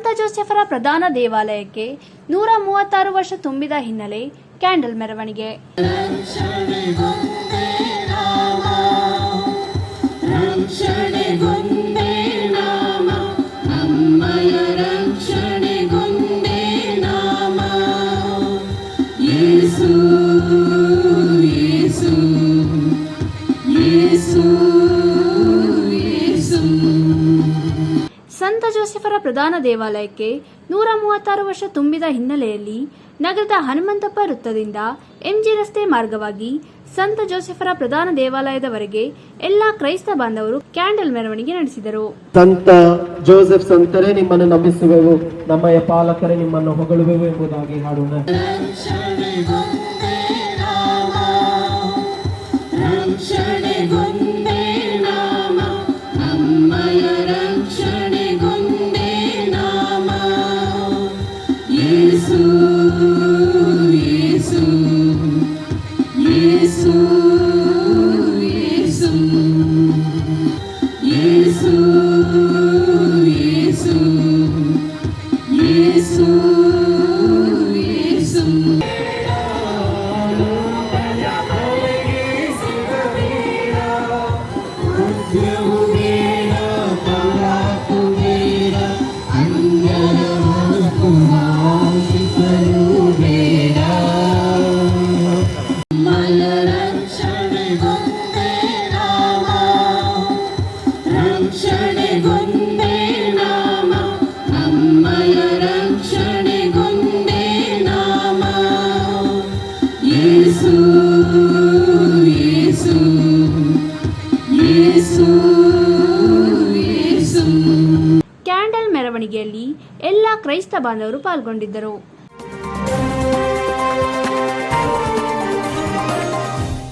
ಜೋಸೆಫರ ಪ್ರಧಾನ ದೇವಾಲಯಕ್ಕೆ ನೂರ ಮೂವತ್ತಾರು ವರ್ಷ ತುಂಬಿದ ಹಿನ್ನೆಲೆ ಕ್ಯಾಂಡಲ್ ಮೆರವಣಿಗೆ. ಯೇಸು ಯೇಸು ಸಂತ ಜೋಸೆಫರ ಪ್ರಧಾನ ದೇವಾಲಯಕ್ಕೆ ನೂರ ಮೂವತ್ತಾರು ವರ್ಷ ತುಂಬಿದ ಹಿನ್ನೆಲೆಯಲ್ಲಿ ನಗರದ ಹನುಮಂತಪ್ಪ ವೃತ್ತದಿಂದ ಎಂಜಿ ರಸ್ತೆ ಮಾರ್ಗವಾಗಿ ಸಂತ ಜೋಸೆಫರ ಪ್ರಧಾನ ದೇವಾಲಯದವರೆಗೆ ಎಲ್ಲಾ ಕ್ರೈಸ್ತ ಬಾಂಧವರು ಕ್ಯಾಂಡಲ್ ಮೆರವಣಿಗೆ ನಡೆಸಿದರು. ಸಂತ ಜೋಸೆಫ್ ಸಂತರೇ ನಿಮ್ಮನ್ನು ನಂಬಿಸುವೆವು ನಮ್ಮಯ ಪಾಲಕರೇ ನಿಮ್ಮನ್ನು ಹೊಗಳುವೆವು ಎಂಬುದಾಗಿ ಹಾಡೋಣ. Jesus. ಕ್ಯಾಂಡಲ್ ಮೆರವಣಿಗೆಯಲ್ಲಿ ಎಲ್ಲ ಕ್ರೈಸ್ತ ಬಾಂಧವರು ಪಾಲ್ಗೊಂಡಿದ್ದರು.